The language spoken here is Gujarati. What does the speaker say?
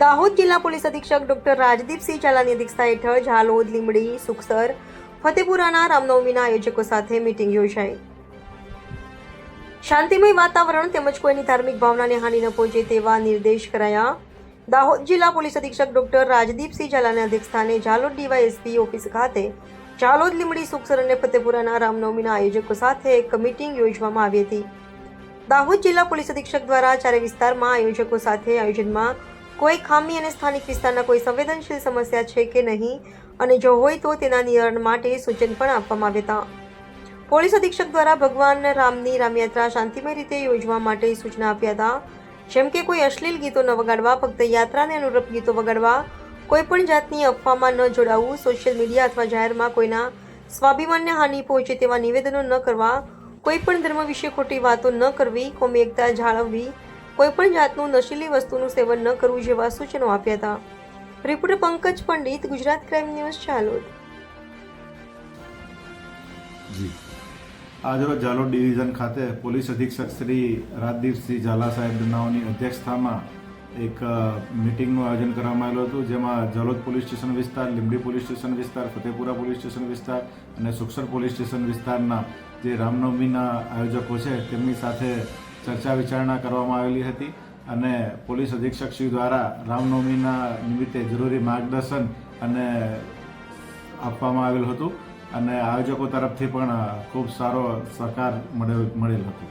દાહોદ જિલ્લા પોલીસ અધિક્ષક ડોક્ટર રાજદીપસિંહ ઝાલાની અધ્યક્ષતા હેઠળ ઝાલોદ લીમડી સુખસર, ફતેપુરાના રામનવમીના આયોજકો સાથે મીટિંગ યોજાઈ. શાંતિમય વાતાવરણ તેમજ કોઈની ધાર્મિક ભાવનાને હાનિ ન પહોંચે તેવા નિર્દેશ કરાયા. દાહોદ જિલ્લા પોલીસ અધિક્ષક ડોક્ટર રાજદીપસિંહ ઝાલાના અધ્યક્ષસ્થાને ઝાલોદ ડીવાયએસપી ઓફિસ ખાતે ઝાલોદ લીમડી સુખસર અને ફતેપુરાના રામનવમીના આયોજકો સાથે એક મીટિંગ યોજવામાં આવી હતી. દાહોદ જિલ્લા પોલીસ અધિક્ષક દ્વારા ચારે વિસ્તારમાં આયોજકો સાથે આયોજનમાં કોઈ ખામી અને સ્થાનિક વિસ્તારના કોઈ સંવેદનશીલ સમસ્યા છે કે નહીં? અને જો હોય તો તેના નિવારણ માટે સૂચન પણ આપવામાં આવ્યા હતા. પોલીસ અધિક્ષક દ્વારા ભગવાન રામની રામયાત્રા શાંતિમય રીતે યોજવા માટે સૂચના આપ્યા હતા. જેમ કે કોઈ અશ્લીલ ગીતો ન વગાડવા, ફક્ત યાત્રાને અનુરૂપ ગીતો વગાડવા, કોઈ પણ જાતની અફવામાં ન જોડાવવું સોશિયલ મીડિયા અથવા જાહેરમાં કોઈના સ્વાભિમાનને હાનિ પહોંચે તેવા નિવેદનો ન કરવા, કોઈ પણ ધર્મ વિશે ખોટી વાતો ન કરવી, કોમી એકતા જાળવવી કોઈ પણ જાતનું નશીલી વસ્તુનું સેવન ન કરવું જેવા સૂચનો આપ્યા હતા. Reporter Pankaj Pandit, Gujarat crime news, Chalod. જી. આજરોજ ઝાલોદ ડિવિઝન ખાતે પોલીસ અધિક્ષક શ્રી રાજદીપસિંહ ઝાલા સાહેબ નાઓની અધ્યક્ષતામાં એક મિટિંગનું આયોજન કરવામાં આવેલું હતું, જેમાં જાલોદ પોલીસ સ્ટેશન વિસ્તાર, લીંબડી પોલીસ સ્ટેશન વિસ્તાર, ફતેપુરા પોલીસ સ્ટેશન વિસ્તાર અને સુખસર પોલીસ સ્ટેશન વિસ્તારના જે રામનવમીના આયોજકો છે તેમની સાથે ચર્ચા વિચારણા કરવામાં આવેલી હતી અને પોલીસ અધિક્ષક શ્રી દ્વારા રામનવમીના નિમિત્તે જરૂરી માર્ગદર્શન અને આપવામાં આવેલું હતું. અને આયોજકો તરફથી પણ ખૂબ સારો સહકાર મળેલ હતો.